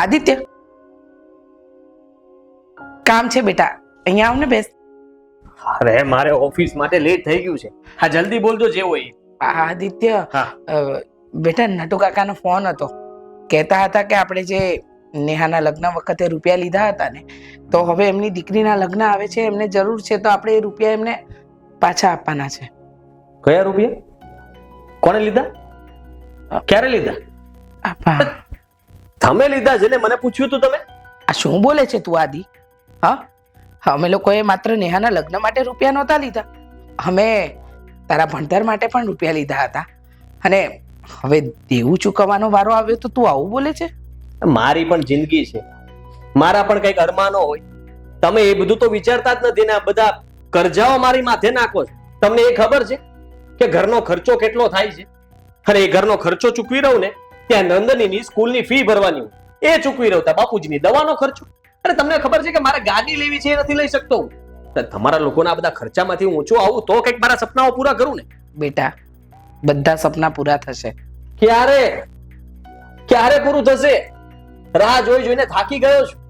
આદિત્ય. કામ છે બેટા અહીંયા આવ ને બેસ. અરે મારે ઓફિસ માટે લેટ થઈ ગયું છે. હા જલ્દી બોલજો જે હોય. આદિત્ય બેટા નટુ કાકાનો ફોન હતો. કહેતા હતા કે આપણે જે નેહાના લગ્ન વખતે રૂપિયા લીધા હતા ને તો હવે એમની દીકરીના લગ્ન આવે છે એમને જરૂર છે તો આપણે એ રૂપિયા એમને પાછા આપવાના છે. કયા રૂપિયા? કોને લીધા? ક્યારે લીધા? આપા. તમે લીધા છે ને મને પૂછ્યું તું તમે? આ શું બોલે છે તું આદિ? હા અમે લોકોએ માત્ર નેહાના લગ્ન માટે રૂપિયા નહોતા લીધા. અમે તારા ભણતર માટે પણ રૂપિયા લીધા હતા. અને હવે દેવું ચૂકવવાનો વારો આવ્યો તો તું આવું બોલે છે? મારી પણ જિંદગી છે. મારા પણ કંઈક અરમાનો હોય. તમે એ બધું તો વિચારતા જ નથી ને આ બધા કરજાઓ મારી માથે નાખો છો. તમને એ ખબર છે કે ઘરનો ખર્ચો કેટલો થાય છે? અને એ ઘરનો ખર્ચો ચૂકવી રહું ને ત્યાં નંદનીની સ્કૂલની ફી ભરવાની એ ચૂકવી રહ્યો બાપુજીની દવાનો ખર્ચો. અરે તમને ખબર છે કે મારે ગાડી લેવી છે એ નથી લઈ શકતો તમારા લોકોના બધા ખર્ચામાંથી હું ઊંચો આવું તો કંઈક મારા સપનાઓ પૂરા કરું ને. બેટા બધા સપના પૂરા થશે. ક્યારે? ક્યારે પૂરું થશે? રાહ જોઈ જોઈને થાકી ગયો છું.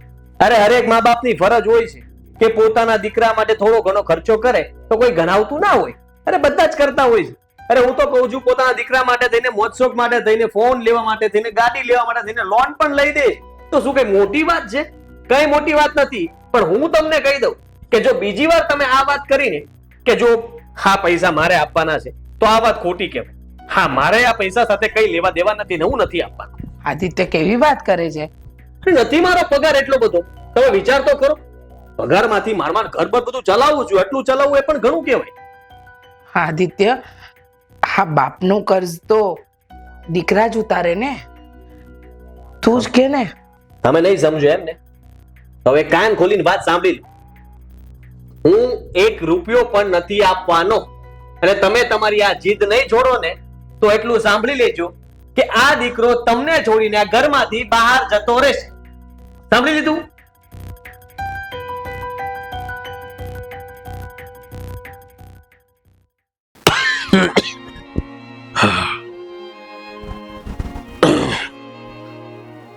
અરે હરેક મા બાપની ફરજ હોય છે કે પોતાના દીકરા માટે થોડો ઘણો ખર્ચો કરે તો કોઈ ગણાવતું ના હોય. અરે બધા જ કરતા હોય છે. અરે હું તો કહું છું પોતાના દીકરા માટે થઈને મોજશોખ માટે થઈને ફોન લેવા માટે થઈને ગાડી લેવા માટે થઈને લોન પણ લઈ દે. તો શું કઈ મોટી વાત છે? કઈ મોટી વાત નથી. પણ હું તમને કહી દઉં કે જો બીજી વાર તમે આ વાત કરીને કે જો હા પૈસા મારે આપવાના છે તો આ વાત ખોટી કહેવાય. હા મારે આ પૈસા સાથે કઈ લેવા દેવા નથી ને હું નથી આપવાનો. આદિત્ય કેવી વાત કરે છે? નથી મારો પગાર એટલો બધો. તમે વિચાર તો કરો. પગારમાંથી માંથી માર ઘર પર બધું ચલાવવું છું. એટલું ચલાવવું એ પણ ઘણું કહેવાય. આદિત્ય હા, બાપનું કર્જ તો દીકરા જ ઉતારે ને. તું જ કે ને. તમે નહીં સમજો એમ ને. હવે કાન ખોલીને વાત સાંભળી હું એક રૂપિયો પણ નથી આપવાનો. અને તમે તમારી આ જીદ નહીં છોડો ને, તો એટલું સાંભળી લેજો કે આ દીકરો તમને છોડીને આ ઘરમાંથી બહાર જતો રહેશે. સાંભળી લીધું?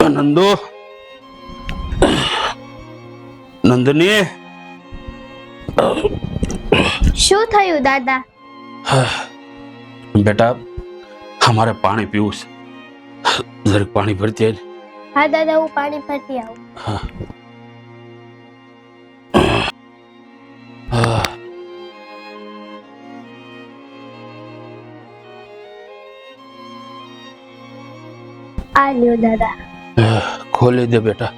નંદુ. નંદની. શું થયું દાદા? બેટા અમારે પાણી પીવું છે. જરાક પાણી ભરતી આય હા દાદા હું પાણી ભરતી આવું. હા. આ લ્યો દાદા. ખોલી દે બેટા.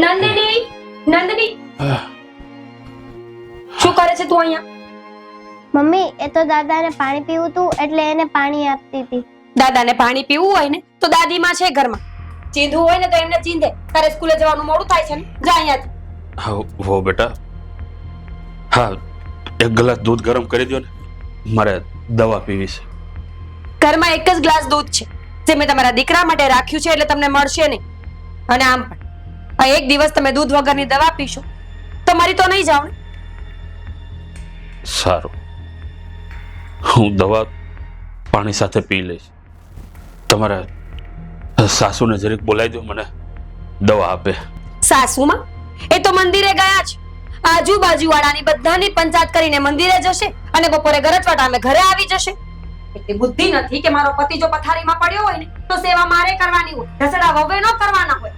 નંદિની નંદિની. શું કરે છે તું અહીંયા? મમ્મી એ તો દાદાને પાણી પીવું તું એટલે એને પાણી આપતી હતી. દાદાને પાણી પીવું હોય ને તો દાદીમાં છે ઘરમાં. ચીંધવું હોય ને તો એમને ચીંધે. તારે સ્કૂલે જવાનું મોડું થાય છે ને? જા અહીંયાથી. હા વો બેટા. હા એક ગ્લાસ દૂધ ગરમ કરી દો ને. મારે દવા પીવી છે. ઘરમાં એક જ ગ્લાસ દૂધ છે જે મેં તમારા દીકરા માટે રાખ્યું છે એટલે તમને મળશે નહીં. અને આમ પણ એક દિવસ તમે દૂધ વગરની દવા પીશો તો મારી તો નહીં જાવ સારું. હું દવા પાણી સાથે પી લઈશ. તમારા સાસુને જરીક બોલાવી દો મને દવા આપે. સાસુમાં? એ તો મંદિરે ગયા છે આજુબાજુ વાળાની બધાની પંચાયત કરીને મંદિરે જશે અને બપોરે ગરજવાટા અમે ઘરે આવી જશે. એટલી બુદ્ધિ નથી કે મારો પતિ જો પથારીમાં પડ્યો હોય ને, તો સેવા મારે કરવાની હોય. ઢસડા વહુએ ન કરવાના હોય.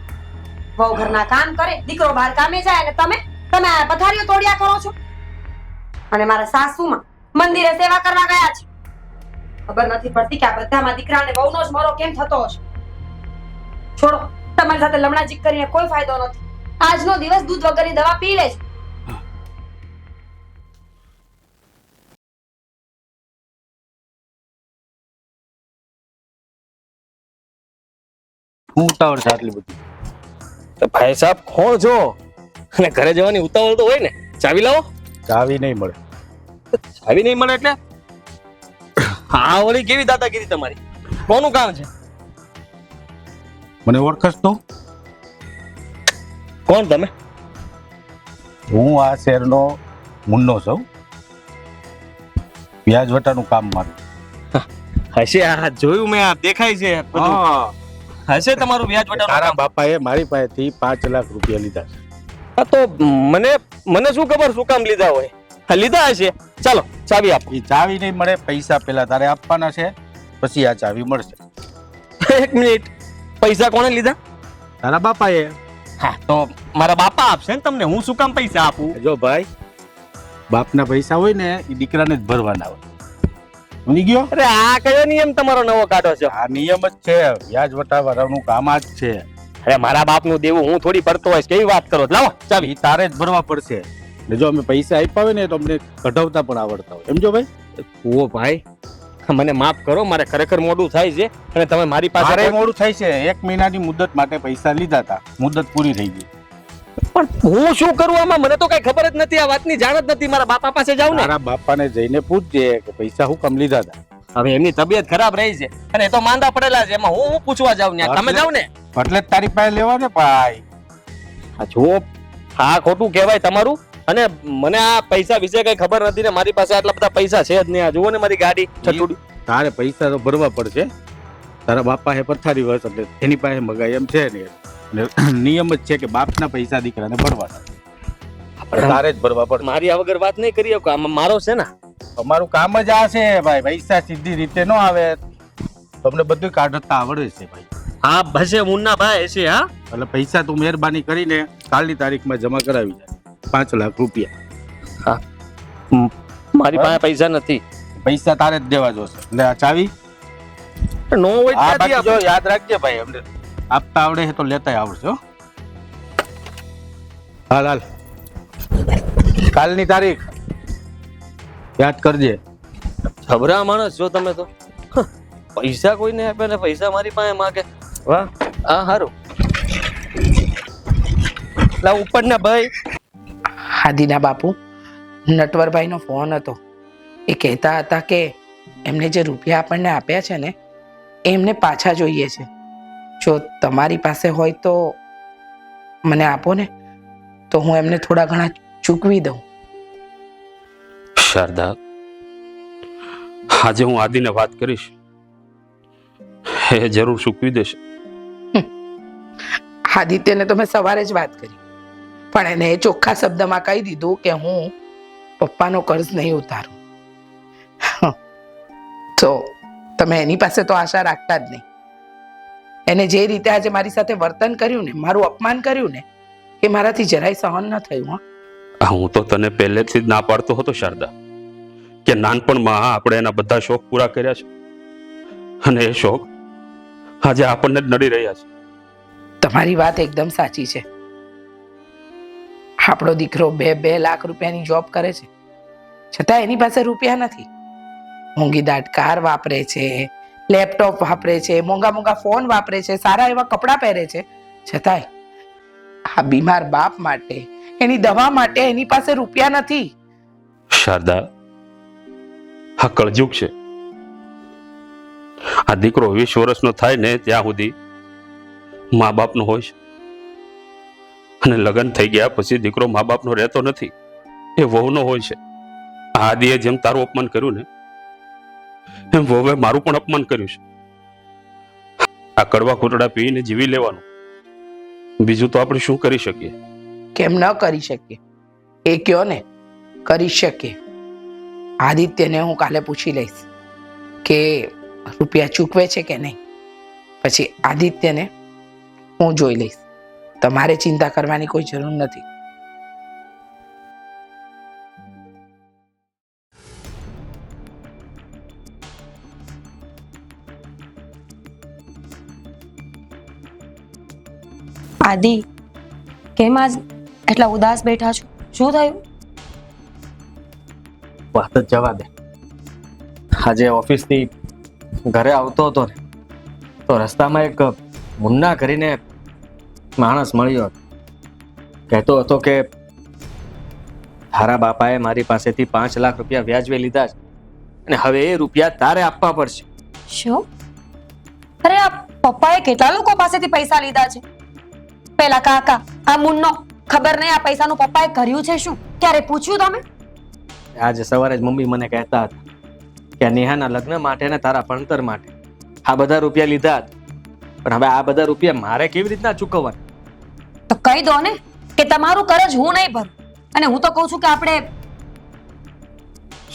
વહુ ઘરના કામ કરે, દીકરો બહાર કામે જાય અને તમે તમે પથારીઓ તોડ્યા કરો છો? અને મારા સાસુમાં મંદિરે સેવા કરવા ગયા છે. ખબર નથી પડતી કે આ બધામાં દીકરાને વહુનો જ મરો કેમ થતો હશે? છોડો, તમારી સાથે લમણાજીક કરીને કોઈ ફાયદો નથી. આજનો દિવસ દૂધ વગરની દવા પી લેજો હું ઉતાવળ છે આટલી બધી. તો ભાઈ સાહેબ કોણ છો અને ઘરે જવાની ઉતાવળ તો હોય ને. ચાવી લાવો. ચાવી નહીં મળે. ચાવી નહીં મળે એટલે? હા ઓલી કેવી દાદાગીરી તમારી? કોનું કામ છે? મને ઓળખસ તો? કોણ તમે? હું આ શહેરનો મુન્નો છું. વ્યાજવટાનું કામ મારું. હશે આ જોયું મેં આ દેખાય છે. હા. હશે તમારું વ્યાજ તારા વટાવવાનું? બાપાએ મારી પાસેથી પાંચ લાખ રૂપિયા લીધા છે. હા તો મને મને શું ખબર શું કામ લીધા હોય? હા, લીધા હશે. ચાલો ચાવી આપો. એ ચાવી નહીં મળે પૈસા પેલા તારે આપવાના છે પછી આ ચાવી મળશે. એક મિનિટ. પૈસા કોણે લીધા? તારા બાપાએ. હા તો મારા બાપા આપશે ને તમને. હું શું કામ પૈસા આપું? જો ભાઈ બાપના પૈસા હોય ને એ દીકરાને જ ભરવાના હોય. સમજી ગયો? અરે આ કયો નિયમ તમારો નવો કાઢો છો? આ નિયમ જ છે વ્યાજ વટાવવાનું કામ આ જ છે. અરે મારા બાપનું દેવું હું થોડી ભરતો હોઈશ કેવી વાત કરો લાવો ચાવી. તારે જ ભરવા પડશે. ને જો અમે પૈસા આપ્યા હોય ને તો અમને કઢાવતા પણ આવડતા હોય. સમજો ભાઈ? ઓ ભાઈ મને માફ કરો મારે ખરેખર મોડું થાય છે અને તમે મારી પાસે મોડું થાય છે. એક મહિનાની મુદત માટે પૈસા લીધા હતા. મુદત પૂરી થઈ ગઈ. પણ હું શું કરું આમાં? મને તો કઈ ખબર જ નથી આ વાતની જાણ જ નથી મારા બાપા પાસે જાઉં ને મારા બાપાને જઈને પૂછજે કે પૈસા હું કમ લીધા હતા હવે એમની તબિયત ખરાબ રહી છે. અને એ તો માંદા પડેલા છે. એમાં હું હું પૂછવા જાઉં ને તમે જાવ ને એટલે જ તારી પાસે લેવા ને ભાઈ. આ જો આ ખોટું કહેવાય તમારું. અને મને આ પૈસા વિશે કઈ ખબર નથી ને મારી પાસે આટલા બધા પૈસા છે જ નહીં આ જુઓ ને મારી ગાડી છટુડી તારે પૈસા તો ભરવા પડશે. તારા બાપા હે પથારી વર્ષ એટલે એની પાસે મગાય એમ છે ને. અને નિયમ જ છે કે બાપના પૈસા દીકરાને ભરવાના તારે જ ભરવા પડે મારી આ વગર વાત નહીં કરી કામ મારો છે ને? અમારું કામ જ આ છે ભાઈ પૈસા સીધી રીતે ન આવે. તમને બધું કાઢતા આવડે છે ભાઈ. હા ભસે મુન્ના ભાઈ છે હા? એટલે પૈસા તું મહેરબાની કરીને કાલની તારીખમાં જમા કરાવી દે. પાંચ લાખ રૂપિયા. હા. મારી પાસે પૈસા નથી. પૈસા તારે જ દેવા જોશે. એટલે આ ચાવી. નો હોય. યાદ રાખજે ભાઈ અમને. આપતા આવડે છે તો લેતાય આવડશે હો. હાલ હાલ. કાલની તારીખ. યાદ કરજે. છબરા માણસ જો તમે તો. પૈસા કોઈને આપે ને પૈસા મારી પાસે માગે. વાહ હા હારું. લા ઉપરના ભાઈ. હાદીના બાપુ નટવરભાઈનો ફોન હતો. એ કહેતા હતા કે એમને જે રૂપિયા આપણને આપ્યા છે ને એ એમને પાછા જોઈએ છે. જો તમારી પાસે હોય તો મને આપો ને. તો હું એમને થોડા ઘણા ચૂકવી દઉં. શારદા આજે હું આદિને વાત કરીશ. એ જરૂર ચૂકવી દેશે. આદિત્યને તો મેં સવારે જ વાત કરી. પણ એને એ ચોખ્ખા શબ્દમાં કહી દીધું કે હું પપ્પાનો કર્જ નહીં ઉતારું. તો તમે એની પાસે તો આશા રાખતા જ નહીં. એને જે રીતે આજે મારી સાથે વર્તન કર્યું ને મારું અપમાન કર્યું ને એ મારાથી જરાય સહન ન થયું હા. હું તો તને પહેલેથી જ ના પાડતો હતો શારદા કે નાનપણમાં આપણે એના બધા શોખ પૂરા કર્યા છે. અને એ શોખ આજે આપણને જ નડી રહ્યા છે. તમારી વાત એકદમ સાચી છે. આપણો દીકરો બે બે લાખ રૂપિયાની જોબ કરે છે. છતાં એની પાસે રૂપિયા નથી. મોંઘી દાટ કાર વાપરે છે લેપટોપ વાપરે છે, મોંઘા મોંઘા ફોન વાપરે છે, સારા એવા કપડાં પહેરે છે. છતાંય આ બીમાર બાપ માટે, એની દવા માટે એની પાસે રૂપિયા નથી. શારદા, આ કળજુગ છે. આ દીકરો વીસ વર્ષનો થાય ને ત્યાં સુધી મા બાપનો હોય છે. અને લગ્ન થઈ ગયા પછી દીકરો મા બાપનો રહેતો નથી. એ વહુનો હોય છે. આદિએ જેમ તારું અપમાન કર્યું ને એમ વહુએ મારું પણ અપમાન કર્યું છે. આ કડવા ઘૂંટડા પીને જીવી લેવાનું. બીજું તો આપણે શું કરી શકીએ? કેમ ન કરી શકીએ? એ કયો ને? કરી શકીએ. આદિત્યને હું કાલે પૂછી લઈશ કે રૂપિયા ચૂકવે છે કે નહીં? પછી આદિત્યને હું જોઈ લઈશ. તમારે ચિંતા કરવાની કોઈ જરૂર નથી. આદિ કેમ આજ એટલા ઉદાસ બેઠા છો? શું થયું? વાત જ જવા દે. આજે ઓફિસથી ઘરે આવતો હતો ને તો રસ્તામાં એક મુન્ના કરીને માણસ મળ્યો કહેતો હતો કે તારા બાપાએ મારી પાસેથી પાંચ લાખ રૂપિયા વ્યાજવે લીધા છે અને હવે એ રૂપિયા તારે આપવા પડશે. શું? અરે આ પપ્પાએ કેટલા લોકો પાસેથી પૈસા લીધા છે? પેલા કાકા. આ મુન્નો. ખબર નહીં આ પૈસાનું પપ્પાએ કર્યું છે શું? ક્યારે પૂછ્યું તમે? આજે સવારે જ મમ્મી મને કહેતા હતા કે નેહાના લગ્ન માટે ને તારા ભણતર માટે. આ બધા રૂપિયા લીધા પણ હવે આ બધા રૂપિયા મારે કેવી રીતના ચૂકવવા તો કહી દો ને કે તમારું કરજ હું નહીં ભરું. અને હું તો કહું છું કે આપણે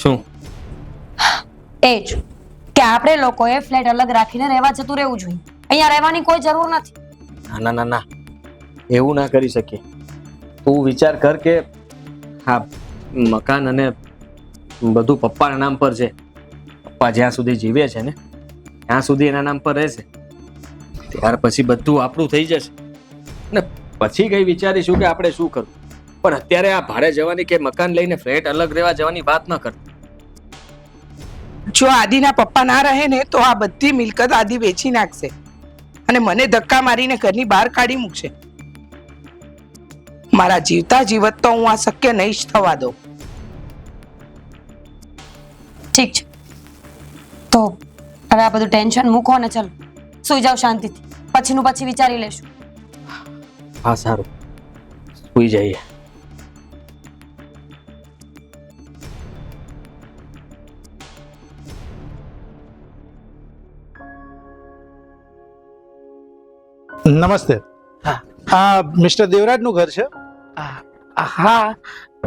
શું? એ જ. કે આપણે લોકોએ ફ્લેટ અલગ રાખીને રહેવા જતું રહેવું જોઈએ. અહીંયા રહેવાની કોઈ જરૂર નથી. ના ના ના ના. એવું ના કરી શકીએ તું વિચાર કર કે હા, મકાન અને બધું પપ્પાના નામ પર છે. પપ્પા જ્યાં સુધી જીવે છે ને, ત્યાં સુધી એના નામ પર રહેશે. ત્યાર પછી બધું આપણું થઈ જશે. ને પછી કઈ વિચારીશું કે આપણે શું કરવું. પણ અત્યારે આ ભાડે જવાની કે મકાન લઈને ફ્લેટ અલગ રહેવા જવાની વાત ન કર. જો આદિના પપ્પા ના રહે ને, તો આ બધી મિલકત આદિ વેચી નાખશે. અને મને ધક્કા મારીને ઘરની બહાર કાઢી મૂકશે. મારા જીવતા જીવત તો હું આ શક્ય નહીં જ થવા દઉં. ઠીક છે. તો હવે આ બધું ટેન્શન મૂકો ને ચલો સુઈ જાઓ શાંતિથી. પછીનું પછી વિચારી લેશું. હા સારું. સુઈ જઈએ. નમસ્તે. હા. આ મિસ્ટર દેવરાજનું ઘર છે? હા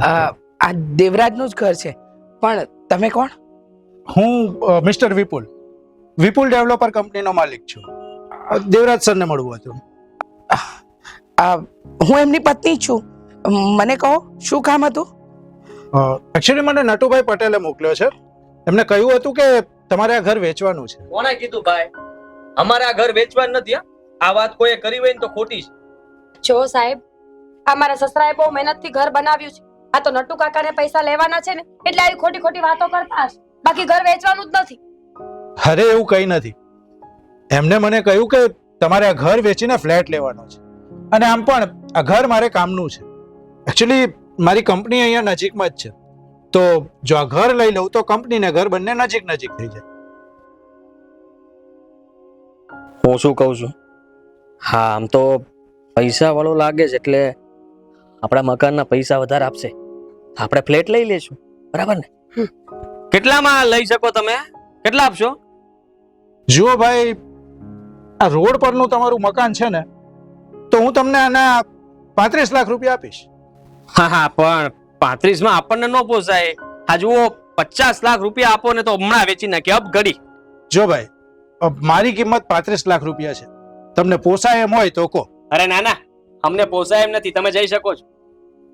આ આ દેવરાજનું જ ઘર છે. પણ તમે કોણ? હું મિસ્ટર વિપુલ. વિપુલ ડેવલપર કંપનીનો માલિક છું. દેવરાજ સરને મળવું હતું. હું એમની પત્ની છું. મને કહો શું કામ હતું? એકચ્યુઅલી મને નટુભાઈ પટેલે મોકલ્યો છે. એમને કહ્યું હતું કે તમારે આ ઘર વેચવાનું છે. કોણે કીધું ભાઈ? અમારે આ ઘર વેચવાનું નથી આ વાત કોઈએ કરી હોય ને તો ખોટી છે. જો સાહેબ અમારા સસરાએ બહુ મહેનતથી ઘર બનાવ્યું છે. આ તો નટુ કાકાને પૈસા લેવાના છે ને એટલે આવી ખોટી ખોટી વાતો કરતા હશે. બાકી ઘર વેચવાનું જ નથી. અરે એવું કંઈ નથી. એમને મને કહ્યું કે તમારે આ ઘર વેચીને ફ્લેટ લેવાનો છે. અને આમ પણ આ ઘર મારે કામનું છે. એકચ્યુઅલી મારી કંપની અહીંયા નજીકમાં જ છે. તો જો આ ઘર લઈ લઉં તો કંપની ને ઘર બંને નજીક નજીક થઈ જાય. હું શું કહું છું? હા આમ તો પૈસા વાળો લાગે છે એટલે આપણા મકાનના પૈસા વધારે આપશે. આપણે ફ્લેટ લઈ લેશું બરાબર ને? કેટલામાં લઈ શકો તમે? કેટલા આપશો? જુઓ ભાઈ આ રોડ પરનું તમારું મકાન છે ને તો હું તમને આના પાંત્રીસ લાખ રૂપિયા આપીશ. હા હા પણ પાંત્રીસમાં આપણને ન પોસાય. આ જુઓ પચાસ લાખ રૂપિયા આપો ને તો હમણાં વેચી નાખીએ. અપ ઘડી. જો ભાઈ મારી કિંમત પાંત્રીસ લાખ રૂપિયા છે. તમને પોસાય એમ હોય તો કહો. અરે ના ના અમને પોસાય એમ નથી. તમે જઈ શકો છો.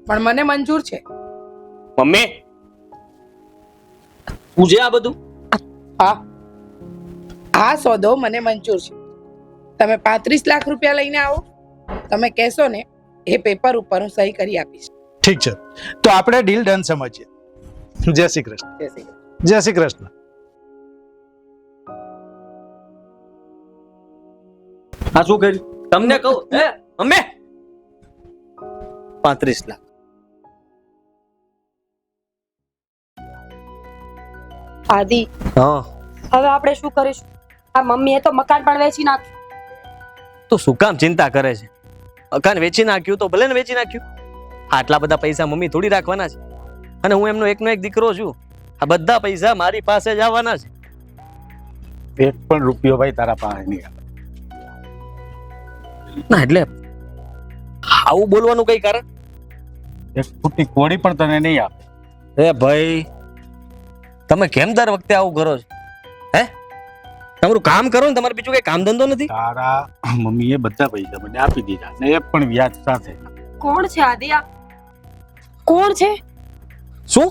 પણ મને મંજૂર છે. મમ્મી? તું જે આ બધું? હા. આ સોદો મને મંજૂર છે. તમે પાંત્રીસ લાખ રૂપિયા લઈને આવો. તમે કહેશો ને એ પેપર ઉપર હું સહી કરી આપીશ. ઠીક છે. તો આપણે ડીલ ડન સમજીએ. જય શ્રી કૃષ્ણ. જય શ્રી કૃષ્ણ. જય શ્રી કૃષ્ણ. આ શું કર્યું? તમને કહું? હે અમે પાંત્રીસ લાખ. આદિ હા. હવે આપણે શું કરીશું? આ મમ્મીએ તો મકાન પણ વેચી નાખ્યું. તો શું કામ ચિંતા કરે છે? મકાન વેચી નાખ્યું તો ભલે ને વેચી નાખ્યું. આટલા બધા પૈસા મમ્મી થોડી રાખવાના છે. અને હું એમનો એકનો એક દીકરો છું. આ બધા પૈસા મારી પાસે જ આવવાના છે. એક પણ રૂપિયો ભાઈ તારા પાસે નહીં આવે. ના એટલે આવું બોલવાનું કઈ કારણ? એક ફૂટી કોડી પણ તને નહીં આપે. એ ભાઈ તમે કેમ દર વખતે આવું કરો છો? હે? તમારું કામ કરો ને તમારે બીજું કઈ કામ ધંધો નથી? તારા મમ્મીએ બધા પૈસા મને આપી દીધા ને એ પણ વ્યાજ સાથે. કોણ છે આદિયા કોણ છે? શું?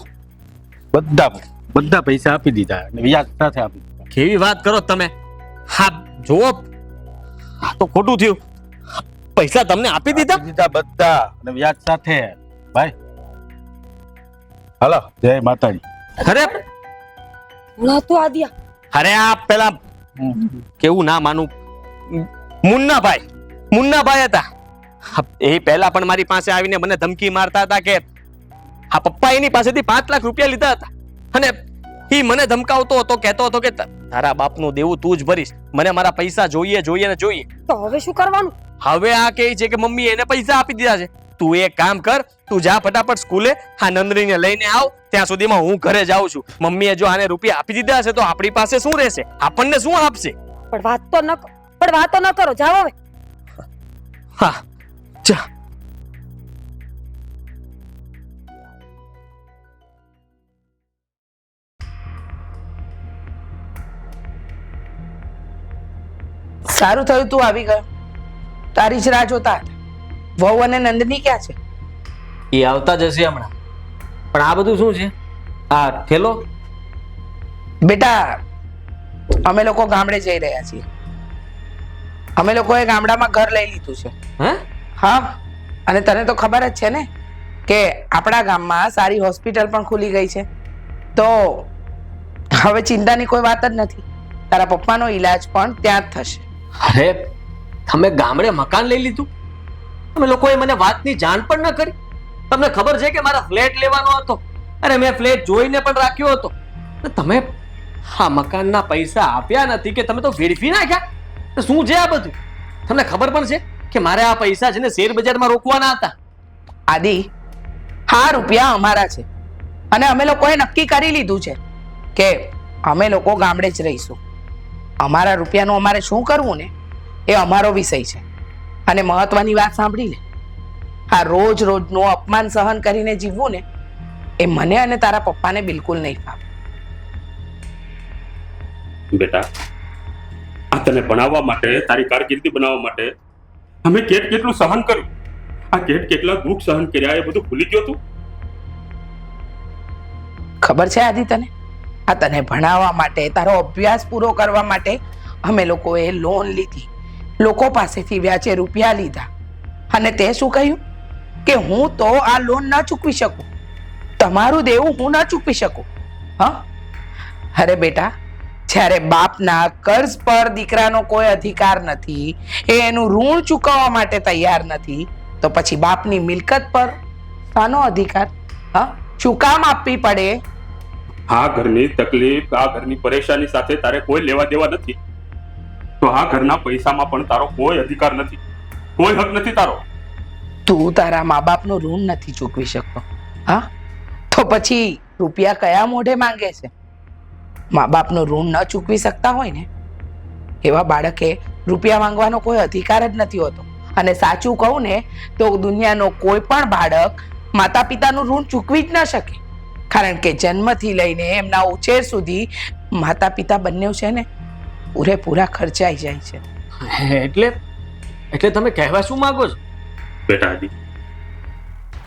બધા બધા પૈસા આપી દીધા અને વ્યાજ સાથે આપી દીધા. કેવી વાત કરો તમે? હા જુઓ. આ તો ખોટું થયું. પૈસા તમને આપી દીધા? દીધા બધા અને વ્યાજ સાથે. ભાઈ. હાલો જય માતાજી. અરે અરે આ પેલા કેવું ના માનું? મુન્નાભાઈ મુન્નાભાઈ હતા. એ પહેલા પણ મારી પાસે આવીને મને ધમકી મારતા હતા કે આ પપ્પા એની પાસેથી પાંચ લાખ રૂપિયા લીધા હતા. અને ઈ મને ધમકાવતો હતો કહેતો હતો કે તારા બાપનું દેવું તું જ ભરીશ. મને મારા પૈસા જોઈએ જોઈએ ને જોઈએ. તો હવે શું કરવાનું? હવે આ કહે છે કે મમ્મી એને પૈસા આપી દીધા છે. તું એક કામ કર તું જા ફટાફટ સ્કૂલે આ નંદનીને લઈને આવ. ત્યાં સુધીમાં હું ઘરે જાઉં છું. મમ્મીએ જો આને રૂપિયા આપી દીધા હશે તો આપણી પાસે શું રહેશે? આપણને શું આપશે? પણ વાત તો ન પણ પણ તો ન કરો જાઓ હવે. હા જા. સારું થયું તું આવી ગયો. તારી જ રાહ જોતા હતા. વહુ અને નંદની ક્યાં છે? એ આવતા જશે હમણાં. પણ આ બધું શું છે? આ થેલો? બેટા અમે લોકો ગામડે જઈ રહ્યા છીએ. અમે લોકોએ ગામડામાં ઘર લઈ લીધું છે. હે? હા અને તને તો ખબર જ છે ને કે આપણા ગામમાં સારી હોસ્પિટલ પણ ખુલી ગઈ છે. તો હવે ચિંતાની કોઈ વાત જ નથી. તારા પપ્પાનો ઈલાજ પણ ત્યાં જ થશે. અરે તમે ગામડે મકાન લઈ લીધું? તમે લોકોએ મને વાતની જાણ પણ ન કરી. તમને ખબર છે કે મારા ફ્લેટ લેવાનો હતો? અરે મેં ફ્લેટ જોઈને પણ રાખ્યો હતો. તમે આ મકાનના પૈસા આપ્યા નથી કે તમે તો વેડફી નાખ્યા? શું છે આ બધું? તમને ખબર પણ છે કે મારે આ પૈસા છે ને શેર બજારમાં રોકવાના હતા? આદિ હા રૂપિયા અમારા છે. અને અમે લોકોએ નક્કી કરી લીધું છે કે અમે લોકો ગામડે જ રહીશું. અમારા રૂપિયાનું અમારે શું કરવું ને? એ અમારો વિષય છે. અને મહત્વની વાત સાંભળી લે. આ રોજ રોજનું અપમાન સહન કરીને જીવવું ને એ મને અને તારા પપ્પાને બિલકુલ નહીં ફાવે. બેટા આ તને ભણાવવા માટે તારી કારકિર્દી બનાવવા માટે અમે કેટ કેટલું સહન કર્યું? આ કેટ કેટલા દુઃખ સહન કર્યા એ બધું ભૂલી ગયો તું? ખબર છે આદિ તને? આ તને ભણાવવા માટે, તારો અભ્યાસ પૂરો કરવા માટે અમે લોકોએ લોન લીધી. લોકો પાસેથી વ્યાજે રૂપિયા લીધા. અને તે શું કહ્યું? કે હું તો આ લોન ન ચૂકવી શકું. તમારું દેવું હું ન ચૂકવી શકું. હા? અરે બેટા, જ્યારે બાપના કર્જ પર દીકરાનો કોઈ અધિકાર નથી, એ એનું ઋણ ચૂકવવા માટે તૈયાર નથી, તો પછી બાપની મિલકત પર શાનો અધિકાર, હા? શું કામ આપવી પડે? આ ઘરની તકલીફ, આ ઘરની પરેશાની સાથે તારે કોઈ લેવા દેવા નથી. તો આ ઘરના પૈસામાં પણ તારો કોઈ અધિકાર નથી. કોઈ હક નથી તારો. તું તારા મા બાપનું ઋણ નથી ચૂકવી શકતો. હા? તો પછી રૂપિયા કયા મોઢે માંગે છે? મા બાપનું ઋણ ન ચૂકવી શકતા હોય ને? એવા બાળકે રૂપિયા માંગવાનો કોઈ અધિકાર જ નથી હોતો. અને સાચું કહું ને, તો દુનિયાનો કોઈ પણ બાળક માતા પિતાનું ઋણ ચૂકવી જ ન શકે. કારણ કે જન્મથી લઈને એમના ઉછેર સુધી માતા પિતા બંને છે ને પૂરેપૂરા ખર્ચાઈ જાય છે. એટલે એટલે તમે કહેવા શું માંગો છો? બેટા આદિ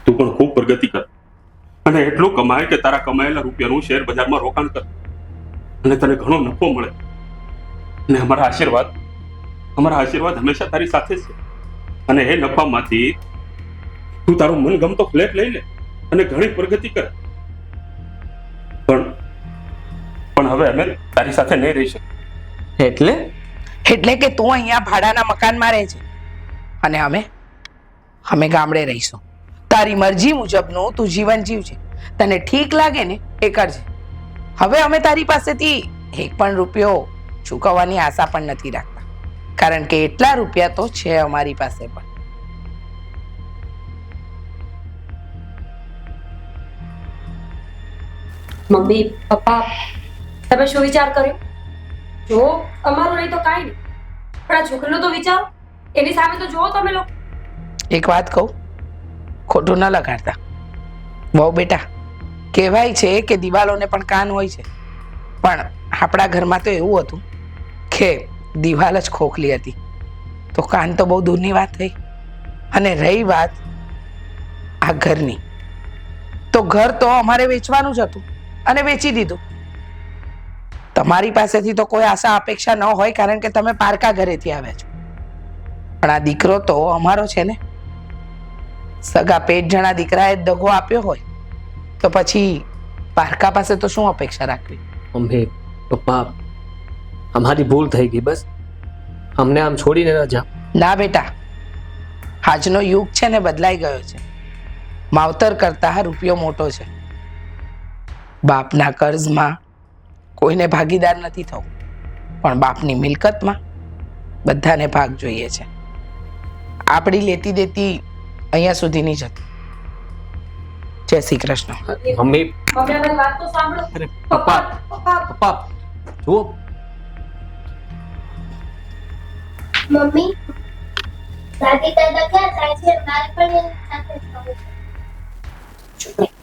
તું પણ ખૂબ પ્રગતિ કર. અને એટલું કમાય કે તારા કમાયેલા રૂપિયાનું શેર બજારમાં રોકાણ કર. અને તને ઘણો નફો મળે. અને અમારા આશીર્વાદ અમારા આશીર્વાદ હંમેશા તારી સાથે છે. અને એ નફામાંથી તું તારો મનગમતો ફ્લેટ લઈ લે અને ઘણી પ્રગતિ કર. પણ પણ હવે અમે તારી સાથે નહીં રહી શકીએ. એટલે? એટલે કે તું અહીંયા ભાડાના મકાનમાં રહે છે. અને અમે અમે ગામડે રહીશું. તારી મરજી મુજબનું તું જીવન જીવજે. તને ઠીક લાગે ને એ કરજે. હવે અમે તારી પાસેથી એક પણ રૂપિયો ચૂકવવાની આશા પણ નથી રાખતા. કારણ કે એટલા રૂપિયા તો છે અમારી પાસે પણ. મમ્મી, પપ્પા, તમે શું વિચાર કર્યો? જો, અમારું નહીં તો કાંઈ નહીં. પણ આ છોકરીનો તો વિચારો, એની સામે તો જુઓ તમે લોકો. એક વાત કહું, ખોટું ન લગાડતા. બહુ બેટા, કહેવાય છે કે દિવાલોને પણ કાન હોય છે. પણ આપણા ઘરમાં તો એવું હતું કે દિવાલ જ ખોખલી હતી. તો કાન તો બહુ દૂરની વાત થઈ. અને રહી વાત આ ઘરની. તો ઘર તો અમારે વેચવાનું જ હતું. અને વેચી દીધું. તમારી પાસેથી તો કોઈ આશા અપેક્ષા ન હોય કારણ કે તમે પારકા ઘરેથી આવ્યા છો. પણ આ દીકરો તો અમારો છે ને. સગા પેટ જણા દીકરાએ દગો આપ્યો હોય તો પછી પારકા પાસે તો શું અપેક્ષા રાખવી? મમ્મી પપ્પા અમારી ભૂલ થઈ ગઈ બસ. અમને આમ છોડીને ન જા ના બેટા આજનો યુગ છે ને બદલાઈ ગયો છે. માવતર કરતા રૂપિયો મોટો છે. બાપના કર્જમાં કોઈને ભાગીદાર નથી થવું પણ બાપની મિલકતમાં બધાને ભાગ જોઈએ છે. આપણી લેતી દેતી અહીંયા સુધીની જ હતી. જય Shri Krishna. Mummy. Mummy papa પપ્પા. જુઓ. દાદી દાદા ક્યાં જાય છે? મારે પણ એની સાથે જવું છે.